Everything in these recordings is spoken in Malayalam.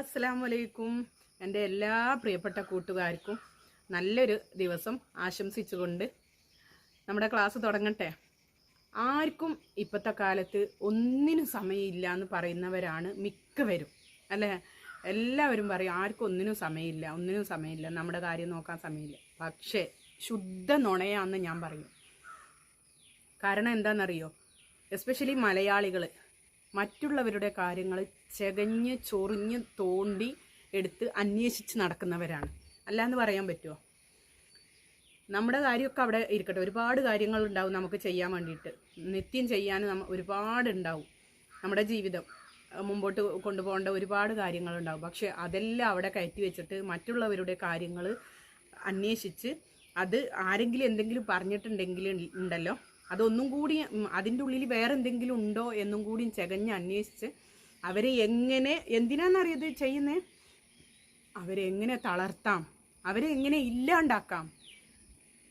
അസ്സാം വലൈക്കും എന്റെ എല്ലാ പ്രിയപ്പെട്ട കൂട്ടുകാർക്കും നല്ലൊരു ദിവസം ആശംസിച്ചുകൊണ്ട് നമ്മുടെ ക്ലാസ് തുടങ്ങട്ടെ. ആർക്കും ഇപ്പോഴത്തെ കാലത്ത് ഒന്നിനും സമയമില്ല എന്ന് പറയുന്നവരാണ് മിക്കവരും. അല്ലേ? എല്ലാവരും പറയും ആർക്കും ഒന്നിനും സമയമില്ല ഒന്നിനും സമയമില്ല നമ്മുടെ കാര്യം നോക്കാൻ സമയമില്ല. പക്ഷേ ശുദ്ധ നുണയാന്ന് ഞാൻ പറയും. കാരണം എന്താണെന്നറിയോ എസ്പെഷ്യലി മലയാളികൾ മറ്റുള്ളവരുടെ കാര്യങ്ങൾ ചെകഞ്ഞ് ചൊറിഞ്ഞ് തോണ്ടി എടുത്ത് അന്വേഷിച്ച് നടക്കുന്നവരാണ്. അല്ലാന്ന് പറയാൻ പറ്റുമോ നമ്മുടെ കാര്യമൊക്കെ അവിടെ ഇരിക്കട്ടെ. ഒരുപാട് കാര്യങ്ങൾ ഉണ്ടാവും നമുക്ക് ചെയ്യാൻ വേണ്ടിയിട്ട്. നിത്യം ചെയ്യാൻ നമ്മ ഒരുപാട് ഉണ്ടാവും. നമ്മുടെ ജീവിതം മുമ്പോട്ട് കൊണ്ടുപോകേണ്ട ഒരുപാട് കാര്യങ്ങളുണ്ടാവും പക്ഷെ അതെല്ലാം അവിടെ കയറ്റി വെച്ചിട്ട് മറ്റുള്ളവരുടെ കാര്യങ്ങൾ അന്വേഷിച്ച് അത് ആരെങ്കിലും എന്തെങ്കിലും പറഞ്ഞിട്ടുണ്ടെങ്കിൽ ഉണ്ടല്ലോ അതൊന്നും കൂടി അതിന്റെ ഉള്ളിൽ വേറെ എന്തെങ്കിലും ഉണ്ടോ എന്നും കൂടി ചകഞ്ഞ് അന്വേഷിച്ച് അവരെ എങ്ങനെ എന്തിനാണെന്നറിയത് ചെയ്യുന്നത് അവരെ എങ്ങനെ തളർത്താം? അവരെ എങ്ങനെ ഇല്ലാണ്ടാക്കാം?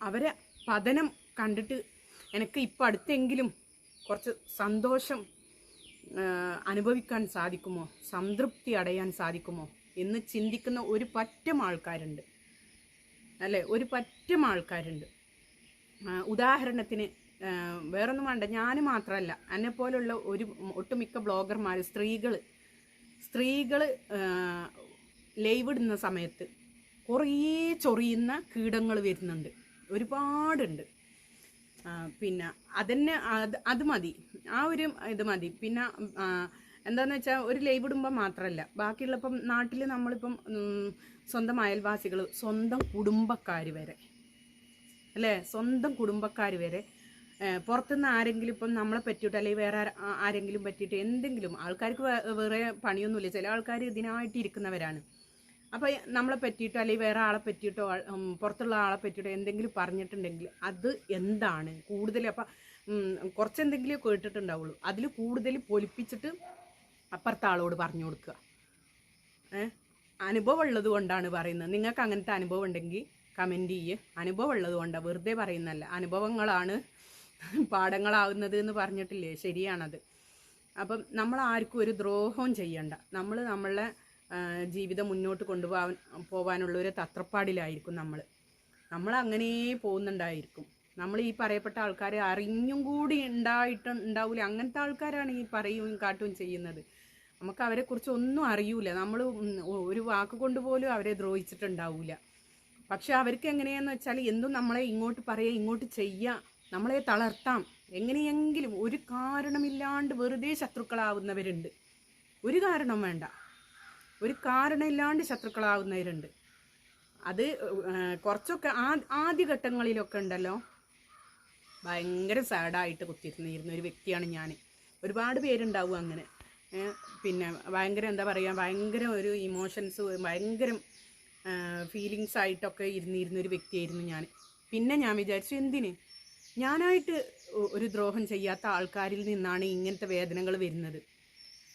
അവരെ പതനം കണ്ടിട്ട് എനിക്ക് ഇപ്പം അടുത്തെങ്കിലും കുറച്ച് സന്തോഷം അനുഭവിക്കാൻ സാധിക്കുമോ? സംതൃപ്തി അടയാൻ സാധിക്കുമോ? എന്ന് ചിന്തിക്കുന്ന ഒരു പറ്റം ആൾക്കാരുണ്ട്. അല്ലേ? ഒരു പറ്റം ആൾക്കാരുണ്ട്. ഉദാഹരണത്തിന് വേറൊന്നും വേണ്ട. ഞാൻ മാത്രമല്ല എന്നെ പോലുള്ള ഒരു ഒട്ടുമിക്ക ബ്ലോഗർമാർ സ്ത്രീകൾ സ്ത്രീകൾ ലൈവ് ഇടുന്ന സമയത്ത് കുറേ ചൊറിയുന്ന കീടങ്ങൾ വരുന്നുണ്ട്. ഒരുപാടുണ്ട്. പിന്നെ അതന്നെ അത് അത് മതി. ആ ഒരു ഇത് മതി. പിന്നെ എന്താണെന്ന് വെച്ചാൽ ഒരു ലൈവ് ഇടുമ്പോൾ മാത്രമല്ല ബാക്കിയുള്ളപ്പം നാട്ടിൽ നമ്മളിപ്പം സ്വന്തം അയൽവാസികൾ സ്വന്തം കുടുംബക്കാർ വരെ. അല്ലേ? സ്വന്തം കുടുംബക്കാർ വരെ പുറത്തുനിന്ന് ആരെങ്കിലും ഇപ്പം നമ്മളെ പറ്റിയിട്ട് അല്ലെങ്കിൽ വേറെ ആരെങ്കിലും പറ്റിയിട്ട് എന്തെങ്കിലും ആൾക്കാർക്ക് വേറെ പണിയൊന്നുമില്ല. ചില ആൾക്കാർ ഇതിനായിട്ട് ഇരിക്കുന്നവരാണ്. അപ്പോൾ നമ്മളെ പറ്റിയിട്ടോ അല്ലെങ്കിൽ വേറെ ആളെ പറ്റിയിട്ടോ പുറത്തുള്ള ആളെ പറ്റിയിട്ടോ എന്തെങ്കിലും പറഞ്ഞിട്ടുണ്ടെങ്കിൽ അത് എന്താണ്? കൂടുതൽ അപ്പം കുറച്ചെന്തെങ്കിലും കേട്ടിട്ടുണ്ടാവുള്ളൂ. അതിൽ കൂടുതൽ പൊലിപ്പിച്ചിട്ട് അപ്പുറത്തെ ആളോട് പറഞ്ഞു കൊടുക്കുക. അനുഭവം ഉള്ളത് കൊണ്ടാണ് പറയുന്നത്. നിങ്ങൾക്ക് അങ്ങനത്തെ അനുഭവം ഉണ്ടെങ്കിൽ കമന്റ് ചെയ്യുക അനുഭവം ഉള്ളത് കൊണ്ടാണ് വെറുതെ പറയുന്നതല്ല. അനുഭവങ്ങളാണ് പാഠങ്ങളാവുന്നത് എന്ന് പറഞ്ഞിട്ടില്ലേ? ശരിയാണത്. അപ്പം നമ്മൾ ആർക്കും ഒരു ദ്രോഹവും ചെയ്യണ്ട. നമ്മൾ നമ്മളെ ജീവിതം മുന്നോട്ട് കൊണ്ടുപോകാൻ പോകാനുള്ള ഒരു തത്രപ്പാടിലായിരിക്കും നമ്മൾ നമ്മൾ അങ്ങനെ പോകുന്നുണ്ടായിരിക്കും. നമ്മൾ ഈ പറയപ്പെട്ട ആൾക്കാരെ അറിഞ്ഞും കൂടി ഉണ്ടായിട്ട് ഉണ്ടാവില്ല അങ്ങനത്തെ ആൾക്കാരാണ് ഈ പറയുകയും കാട്ടുകയും ചെയ്യുന്നത്. നമുക്ക് അവരെക്കുറിച്ച് ഒന്നും അറിയൂല. നമ്മൾ ഒരു വാക്ക് കൊണ്ട് പോലും അവരെ ദ്രോഹിച്ചിട്ടുണ്ടാവില്ല പക്ഷെ അവർക്ക് എങ്ങനെയാണെന്ന് വെച്ചാൽ എന്തും നമ്മളെ ഇങ്ങോട്ട് പറയുക ഇങ്ങോട്ട് ചെയ്യുക നമ്മളെ തളർത്താം. എങ്ങനെയെങ്കിലും ഒരു കാരണമില്ലാണ്ട് വെറുതെ ശത്രുക്കളാവുന്നവരുണ്ട്. ഒരു കാരണം വേണ്ട. ഒരു കാരണമില്ലാണ്ട് ശത്രുക്കളാവുന്നവരുണ്ട്. അത് കുറച്ചൊക്കെ ആ ആദ്യഘട്ടങ്ങളിലൊക്കെ ഉണ്ടല്ലോ. ഭയങ്കര സാഡായിട്ട് കുത്തിയിരുന്നിരുന്ന ഒരു വ്യക്തിയാണ് ഞാൻ ഒരുപാട് പേരുണ്ടാവും അങ്ങനെ. പിന്നെ ഭയങ്കര എന്താ പറയുക ഭയങ്കര ഒരു ഇമോഷൻസ് ഭയങ്കര ഫീലിങ്സ് ആയിട്ടൊക്കെ ഇരുന്നിരുന്ന ഒരു വ്യക്തിയായിരുന്നു ഞാൻ പിന്നെ ഞാൻ വിചാരിച്ചു എന്തിന്? ഞാനായിട്ട് ഒരു ദ്രോഹം ചെയ്യാത്ത ആൾക്കാരിൽ നിന്നാണ് ഇങ്ങനത്തെ വേദനകൾ വരുന്നത്.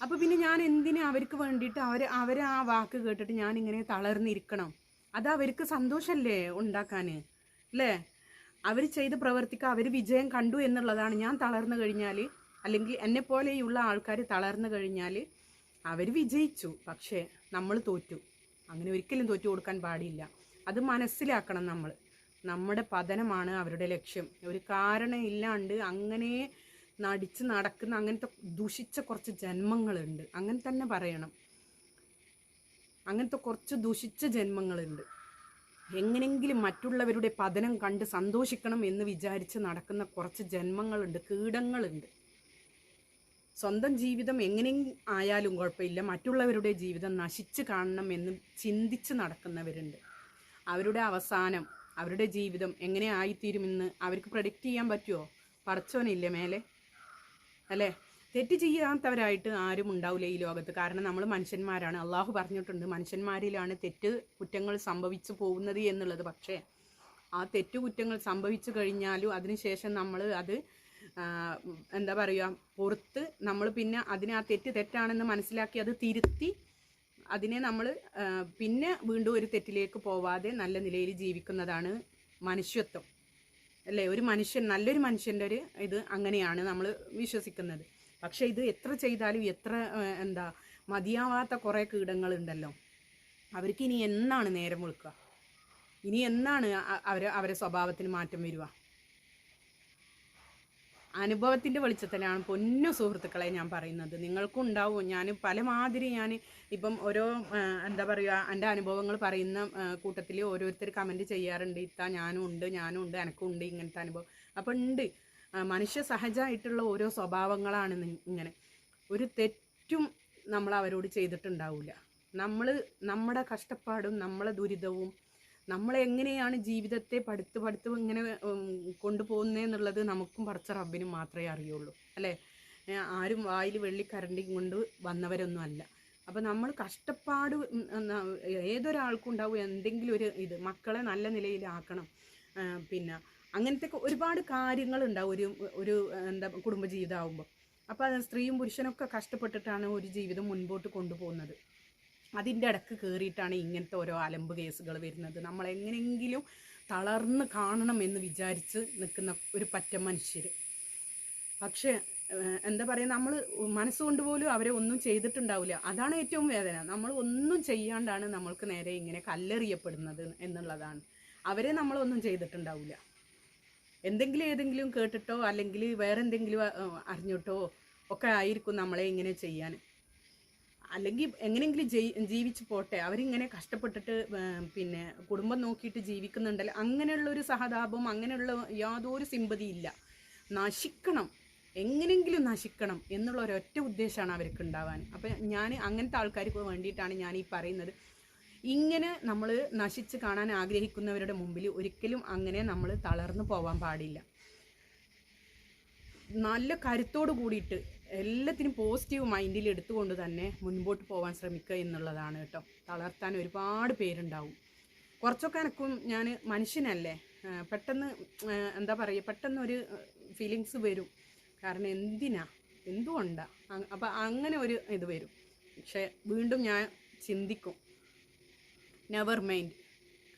അപ്പോൾ പിന്നെ ഞാൻ എന്തിനു അവർക്ക് വേണ്ടിയിട്ട് അവർ അവർ ആ വാക്ക് കേട്ടിട്ട് ഞാൻ ഇങ്ങനെ തളർന്നിരിക്കണം? അത് അവർക്ക് സന്തോഷമല്ലേ ഉണ്ടാക്കാൻ അല്ലേ അവർ ചെയ്ത പ്രവർത്തിക്ക് അവർ വിജയം കണ്ടു എന്നുള്ളതാണ്. ഞാൻ തളർന്നു കഴിഞ്ഞാൽ അല്ലെങ്കിൽ എന്നെ പോലെയുള്ള ആൾക്കാർ തളർന്നു കഴിഞ്ഞാൽ അവർ വിജയിച്ചു. പക്ഷേ നമ്മൾ തോറ്റു. അങ്ങനെ ഒരിക്കലും തോറ്റു കൊടുക്കാൻ പാടില്ല. അത് മനസ്സിലാക്കണം നമ്മൾ നമ്മുടെ പതനമാണ് അവരുടെ ലക്ഷ്യം. ഒരു കാരണം ഇല്ലാണ്ട് അങ്ങനെ നടിച്ച് നടക്കുന്ന അങ്ങനത്തെ ദുഷിച്ച കുറച്ച് ജന്മങ്ങളുണ്ട്. അങ്ങനെ തന്നെ പറയണം. അങ്ങനത്തെ കുറച്ച് ദുഷിച്ച ജന്മങ്ങളുണ്ട്. എങ്ങനെങ്കിലും മറ്റുള്ളവരുടെ പതനം കണ്ട് സന്തോഷിക്കണം എന്ന് വിചാരിച്ച് നടക്കുന്ന കുറച്ച് ജന്മങ്ങളുണ്ട് കീടങ്ങളുണ്ട്. സ്വന്തം ജീവിതം എങ്ങനെ ആയാലും കുഴപ്പമില്ല. മറ്റുള്ളവരുടെ ജീവിതം നശിച്ച് കാണണം എന്ന് ചിന്തിച്ച് നടക്കുന്നവരുണ്ട്. അവരുടെ അവസാനം അവരുടെ ജീവിതം എങ്ങനെ ആയിത്തീരുമെന്ന് അവർക്ക് പ്രഡിക്റ്റ് ചെയ്യാൻ പറ്റുമോ പറച്ചോനില്ലേ മേലെ? അല്ലേ? തെറ്റ് ചെയ്യാത്തവരായിട്ട് ആരും ഉണ്ടാവില്ല ഈ ലോകത്ത്. കാരണം നമ്മൾ മനുഷ്യന്മാരാണ്. അള്ളാഹു പറഞ്ഞിട്ടുണ്ട് മനുഷ്യന്മാരിലാണ് തെറ്റ് കുറ്റങ്ങൾ സംഭവിച്ചു പോകുന്നത് എന്നുള്ളത്. പക്ഷേ ആ തെറ്റു കുറ്റങ്ങൾ സംഭവിച്ചു കഴിഞ്ഞാലും അതിനുശേഷം നമ്മൾ അത് എന്താ പറയുക പുറത്ത് നമ്മൾ പിന്നെ അതിനെ ആ തെറ്റ് തെറ്റാണെന്ന് മനസ്സിലാക്കി അത് തിരുത്തി അതിനെ നമ്മൾ പിന്നെ വീണ്ടും ഒരു തെറ്റിലേക്ക് പോവാതെ നല്ല നിലയിൽ ജീവിക്കുന്നതാണ് മനുഷ്യത്വം. അല്ലേ? ഒരു മനുഷ്യൻ നല്ലൊരു മനുഷ്യന്റെ ഒരു ഇത് അങ്ങനെയാണ് നമ്മൾ വിശ്വസിക്കുന്നത്. പക്ഷേ ഇത് എത്ര ചെയ്താലും എത്ര എന്താ മതിയാവാത്ത കുറേ കീടങ്ങളുണ്ടല്ലോ. അവർക്ക് ഇനി എന്നാണ് നേരം വിളിക്കുക? ഇനി എന്നാണ് അവർ അവരെ സ്വഭാവത്തിന് മാറ്റം വരിക? അനുഭവത്തിന്റെ വെളിച്ചത്തിലാണ് പൊന്നു സുഹൃത്തുക്കളെ ഞാൻ പറയുന്നത്. നിങ്ങൾക്കും ഉണ്ടാവും. ഞാൻ പല മാതിരി ഞാൻ ഇപ്പം ഓരോ എന്താ പറയുക എന്റെ അനുഭവങ്ങൾ പറയുന്ന കൂട്ടത്തിൽ ഓരോരുത്തർ കമന്റ് ചെയ്യാറുണ്ട്. ഇത്ത ഞാനും ഉണ്ട് ഞാനും ഉണ്ട് എനക്കും ഉണ്ട് ഇങ്ങനത്തെ അനുഭവം. അപ്പം ഉണ്ട്. മനുഷ്യ സഹജമായിട്ടുള്ള ഓരോ സ്വഭാവങ്ങളാണ് ഇങ്ങനെ. ഒരു തെറ്റും നമ്മൾ അവരോട് ചെയ്തിട്ടുണ്ടാവില്ല നമ്മൾ നമ്മുടെ കഷ്ടപ്പാടും നമ്മളെ ദുരിതവും നമ്മൾ എങ്ങനെയാണ് ജീവിതത്തെ പഠിത്ത് പഠിത്ത് ഇങ്ങനെ കൊണ്ടുപോകുന്നതെന്നുള്ളത് നമുക്കും പഠിച്ച റബ്ബിനും മാത്രമേ അറിയുള്ളൂ. അല്ലേ? ആരും വായിൽ വെള്ളി കരണ്ടി കൊണ്ട് വന്നവരൊന്നും അല്ല. അപ്പോൾ നമ്മൾ കഷ്ടപ്പാട് ഏതൊരാൾക്കും ഉണ്ടാവും എന്തെങ്കിലും ഒരു ഇത്. മക്കളെ നല്ല നിലയിലാക്കണം. പിന്നെ അങ്ങനത്തെ ഒരുപാട് കാര്യങ്ങളുണ്ടാവും ഒരു ഒരു എന്താ കുടുംബജീവിതമാകുമ്പോൾ അപ്പോൾ സ്ത്രീയും പുരുഷനൊക്കെ കഷ്ടപ്പെട്ടിട്ടാണ് ഒരു ജീവിതം മുൻപോട്ട് കൊണ്ടുപോകുന്നത്. അതിന്റെ ഇടയ്ക്ക് കയറിയിട്ടാണ് ഇങ്ങനത്തെ ഓരോ അലമ്പ് കേസുകൾ വരുന്നത്. നമ്മൾ എങ്ങനെയെങ്കിലും തളർന്ന് കാണണം എന്ന് വിചാരിച്ച് നിൽക്കുന്ന ഒരു പറ്റ മനുഷ്യർ പക്ഷേ എന്താ പറയുക നമ്മൾ മനസ്സുകൊണ്ട് പോലും അവരെ ഒന്നും ചെയ്തിട്ടുണ്ടാവില്ല. അതാണ് ഏറ്റവും വേദന. നമ്മൾ ഒന്നും ചെയ്യാണ്ടാണ് നമ്മൾക്ക് നേരെ ഇങ്ങനെ കല്ലെറിയപ്പെടുന്നത് എന്നുള്ളതാണ്. അവരെ നമ്മളൊന്നും ചെയ്തിട്ടുണ്ടാവില്ല. എന്തെങ്കിലും ഏതെങ്കിലും കേട്ടിട്ടോ അല്ലെങ്കിൽ വേറെ എന്തെങ്കിലും അറിഞ്ഞിട്ടോ ഒക്കെ ആയിരിക്കും നമ്മളെ ഇങ്ങനെ ചെയ്യാൻ. അല്ലെങ്കിൽ എങ്ങനെയെങ്കിലും ജീവിച്ചു പോട്ടെ. അവരിങ്ങനെ കഷ്ടപ്പെട്ടിട്ട് പിന്നെ കുടുംബം നോക്കിയിട്ട് ജീവിക്കുന്നുണ്ടല്ലോ. അങ്ങനെയുള്ള ഒരു സഹതാപം അങ്ങനെയുള്ള യാതൊരു സിമ്പതി ഇല്ല. നശിക്കണം. എങ്ങനെയെങ്കിലും നശിക്കണം എന്നുള്ള ഒരൊറ്റ ഉദ്ദേശമാണ് അവർക്ക് ഉണ്ടാവാൻ. അപ്പം ഞാൻ അങ്ങനത്തെ ആൾക്കാർക്ക് വേണ്ടിയിട്ടാണ് ഞാൻ ഈ പറയുന്നത്. ഇങ്ങനെ നമ്മൾ നശിച്ച് കാണാൻ ആഗ്രഹിക്കുന്നവരുടെ മുമ്പിൽ ഒരിക്കലും അങ്ങനെ നമ്മൾ തളർന്നു പോവാൻ പാടില്ല. നല്ല കരുത്തോട് കൂടിയിട്ട് എല്ലാത്തിനും പോസിറ്റീവ് മൈൻഡിൽ എടുത്തുകൊണ്ട് തന്നെ മുൻപോട്ട് പോകാൻ ശ്രമിക്കുക എന്നുള്ളതാണ് കേട്ടോ. തളർത്താൻ ഒരുപാട് പേരുണ്ടാവും. കുറച്ചൊക്കെ എനക്കും ഞാൻ മനുഷ്യനല്ലേ. പെട്ടെന്ന് എന്താ പറയുക പെട്ടെന്നൊരു ഫീലിങ്സ് വരും. കാരണം എന്തിനാ? എന്തുകൊണ്ടാണ് അപ്പം അങ്ങനെ ഒരു ഇത് വരും. പക്ഷെ വീണ്ടും ഞാൻ ചിന്തിക്കും. നെവർ മൈൻഡ്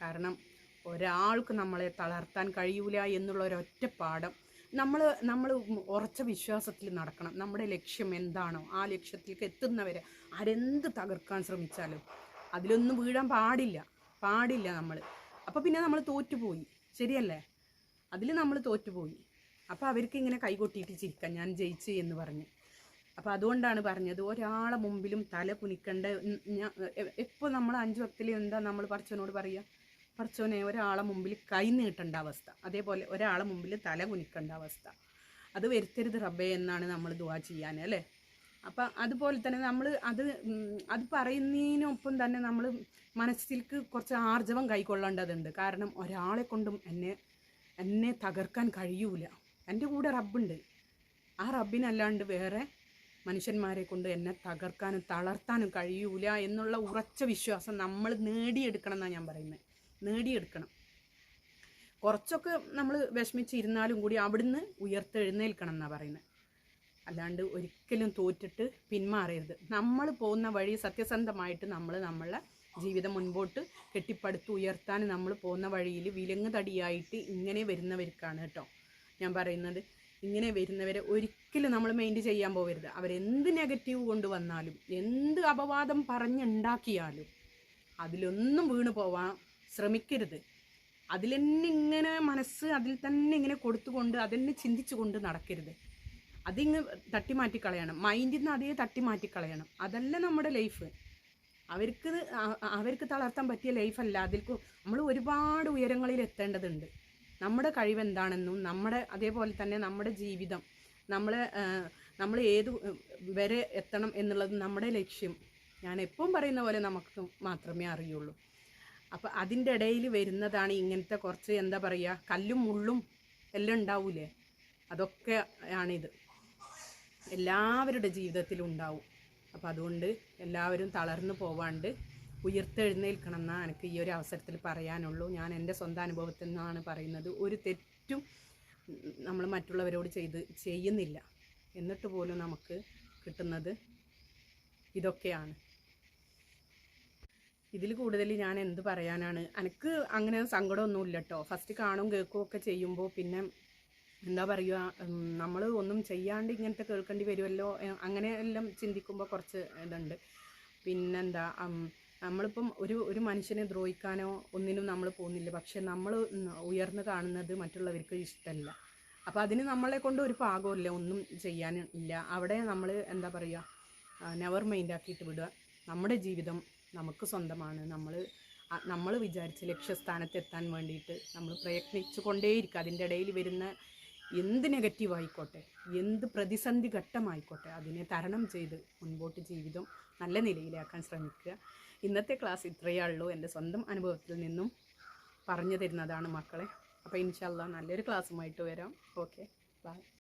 കാരണം ഒരാൾക്ക് നമ്മളെ തളർത്താൻ കഴിയൂല എന്നുള്ള ഒരൊറ്റ പാഠം നമ്മൾ നമ്മൾ ഉറച്ച വിശ്വാസത്തിൽ നടക്കണം. നമ്മുടെ ലക്ഷ്യം എന്താണോ ആ ലക്ഷ്യത്തിലേക്ക് എത്തുന്നവരെ ആരെന്ത് തകർക്കാൻ ശ്രമിച്ചാലും അതിലൊന്നും വീഴാൻ പാടില്ല. പാടില്ല നമ്മൾ അപ്പോൾ പിന്നെ നമ്മൾ തോറ്റുപോയി. ശരിയല്ലേ? അതിൽ നമ്മൾ തോറ്റുപോയി. അപ്പോൾ അവർക്ക് ഇങ്ങനെ കൈകൊട്ടിയിട്ട് ചിരിക്കാം. ഞാൻ ജയിച്ചു എന്ന് പറഞ്ഞ്. അപ്പോൾ അതുകൊണ്ടാണ് പറഞ്ഞത് ഒരാളെ മുമ്പിലും തല കുനിക്കേണ്ട. എപ്പോൾ നമ്മൾ അഞ്ച് വക്തിൽ എന്താ നമ്മൾ പറച്ചവനോട് പറയുക പറച്ചോനെ ഒരാളെ മുമ്പിൽ കൈ നീട്ടേണ്ട അവസ്ഥ. അതേപോലെ ഒരാളെ മുമ്പിൽ തല കുനിക്കേണ്ട അവസ്ഥ. അത് വരുത്തരുത് റബ്ബേ എന്നാണ് നമ്മൾ ദുവാ ചെയ്യാൻ അല്ലേ? അപ്പം അതുപോലെ തന്നെ നമ്മൾ അത് അത് പറയുന്നതിനൊപ്പം തന്നെ നമ്മൾ മനസ്സിലേക്ക് കുറച്ച് ആർജവം കൈക്കൊള്ളേണ്ടതുണ്ട്. കാരണം ഒരാളെ കൊണ്ടും എന്നെ എന്നെ തകർക്കാൻ കഴിയൂല. എന്റെ കൂടെ റബ്ബുണ്ട്. ആ റബ്ബിനല്ലാണ്ട് വേറെ മനുഷ്യന്മാരെ കൊണ്ട് എന്നെ തകർക്കാനും തളർത്താനും കഴിയൂല എന്നുള്ള ഉറച്ച വിശ്വാസം നമ്മൾ നേടിയെടുക്കണം എന്നാണ് ഞാൻ പറയുന്നത്. നേടിയെടുക്കണം. കുറച്ചൊക്കെ നമ്മൾ വിഷമിച്ചിരുന്നാലും കൂടി അവിടുന്ന് ഉയർത്തെഴുന്നേൽക്കണം എന്നാണ് പറയുന്നത് അല്ലാണ്ട് ഒരിക്കലും തോറ്റിട്ട് പിന്മാറരുത്. നമ്മൾ പോകുന്ന വഴി സത്യസന്ധമായിട്ട് നമ്മൾ നമ്മളെ ജീവിതം മുൻപോട്ട് കെട്ടിപ്പടുത്ത് ഉയർത്താൻ നമ്മൾ പോകുന്ന വഴിയിൽ വിലങ്ങ് തടിയായിട്ട് ഇങ്ങനെ വരുന്നവർക്കാണ് കേട്ടോ ഞാൻ പറയുന്നത്. ഇങ്ങനെ വരുന്നവരെ ഒരിക്കലും നമ്മൾ മൈൻഡ് ചെയ്യാൻ പോകരുത്. അവരെന്ത് നെഗറ്റീവ് കൊണ്ട് വന്നാലും എന്ത് അപവാദം പറഞ്ഞുണ്ടാക്കിയാലും അതിലൊന്നും വീണ് പോവാൻ ശ്രമിക്കരുത്. അതിൽ തന്നെ ഇങ്ങനെ മനസ്സ് അതിൽ തന്നെ ഇങ്ങനെ കൊടുത്തുകൊണ്ട് അതെന്നെ ചിന്തിച്ചുകൊണ്ട് നടക്കരുത്. അതിങ്ങ് തട്ടിമാറ്റി കളയണം മൈൻഡിൽ നിന്ന് അതേ തട്ടിമാറ്റി കളയണം അതല്ല നമ്മുടെ ലൈഫ് അവർക്ക് അവർക്ക് തളർത്താൻ പറ്റിയ ലൈഫല്ല അതിൽ നമ്മൾ ഒരുപാട് ഉയരങ്ങളിൽ എത്തേണ്ടതുണ്ട്. നമ്മുടെ കഴിവ് എന്താണെന്നും നമ്മുടെ അതേപോലെ തന്നെ നമ്മുടെ ജീവിതം നമ്മൾ നമ്മൾ ഏത് വരെ എത്തണം എന്നുള്ളത് നമ്മുടെ ലക്ഷ്യം. ഞാൻ എപ്പം പറയുന്ന പോലെ നമുക്ക് മാത്രമേ അറിയുള്ളൂ. അപ്പം അതിന്റെ ഇടയിൽ വരുന്നതാണ് ഇങ്ങനത്തെ കുറച്ച് എന്താ പറയുക കല്ലും മുള്ളും എല്ലാം ഉണ്ടാവൂലേ? അതൊക്കെ ആണിത്. എല്ലാവരുടെ ജീവിതത്തിലും ഉണ്ടാവും. അപ്പോൾ അതുകൊണ്ട് എല്ലാവരും തളർന്നു പോവാണ്ട് ഉയർത്തെഴുന്നേൽക്കണം എന്നാണ് എനിക്ക് ഈ ഒരു അവസരത്തിൽ പറയാനുള്ളൂ. ഞാൻ എന്റെ സ്വന്തം അനുഭവത്തിൽ നിന്നാണ് പറയുന്നത്. ഒരു തെറ്റും നമ്മൾ മറ്റുള്ളവരോട് ചെയ്ത് ചെയ്യുന്നില്ല. എന്നിട്ട് പോലും നമുക്ക് കിട്ടുന്നത് ഇതൊക്കെയാണ്. ഇതിൽ കൂടുതൽ ഞാൻ എന്ത് പറയാനാണ്? എനിക്ക് അങ്ങനെ സങ്കടമൊന്നുമില്ല കേട്ടോ ഫസ്റ്റ് കാണും കേൾക്കും ഒക്കെ ചെയ്യുമ്പോൾ പിന്നെ എന്താ പറയുക നമ്മൾ ഒന്നും ചെയ്യാണ്ട് ഇങ്ങനത്തെ കേൾക്കേണ്ടി വരുമല്ലോ അങ്ങനെയെല്ലാം ചിന്തിക്കുമ്പോൾ കുറച്ച് ഇതുണ്ട്. പിന്നെന്താ നമ്മളിപ്പം ഒരു ഒരു മനുഷ്യനെ ദ്രോഹിക്കാനോ ഒന്നിനും നമ്മൾ പോകുന്നില്ല. പക്ഷെ നമ്മൾ ഉയർന്നു കാണുന്നത് മറ്റുള്ളവർക്ക് ഇഷ്ടമല്ല അപ്പോൾ അതിന് നമ്മളെ കൊണ്ട് ഒരു പാകമില്ല ഒന്നും ചെയ്യാൻ ഇല്ല. അവിടെ നമ്മൾ എന്താ പറയുക നെവർ മൈൻഡ് ആക്കിയിട്ട് വിടുക. നമ്മുടെ ജീവിതം നമുക്ക് സ്വന്തമാണ്. നമ്മൾ നമ്മൾ വിചാരിച്ച ലക്ഷ്യസ്ഥാനത്ത് എത്താൻ വേണ്ടിയിട്ട് നമ്മൾ പ്രയത്നിച്ചു കൊണ്ടേയിരിക്കുക അതിന്റെ ഇടയിൽ വരുന്ന എന്ത് നെഗറ്റീവ് ആയിക്കോട്ടെ എന്ത് പ്രതിസന്ധി ഘട്ടമായിക്കോട്ടെ അതിനെ തരണം ചെയ്ത് മുൻപോട്ട് ജീവിതം നല്ല നിലയിലാക്കാൻ ശ്രമിക്കുക. ഇന്നത്തെ ക്ലാസ് ഇത്രയേ ഉള്ളൂ. എന്റെ സ്വന്തം അനുഭവത്തിൽ നിന്നും പറഞ്ഞു തരുന്നതാണ് മക്കളെ. അപ്പോൾ ഇൻഷാല്ല നല്ലൊരു ക്ലാസ്സുമായിട്ട് വരാം. Okay bye.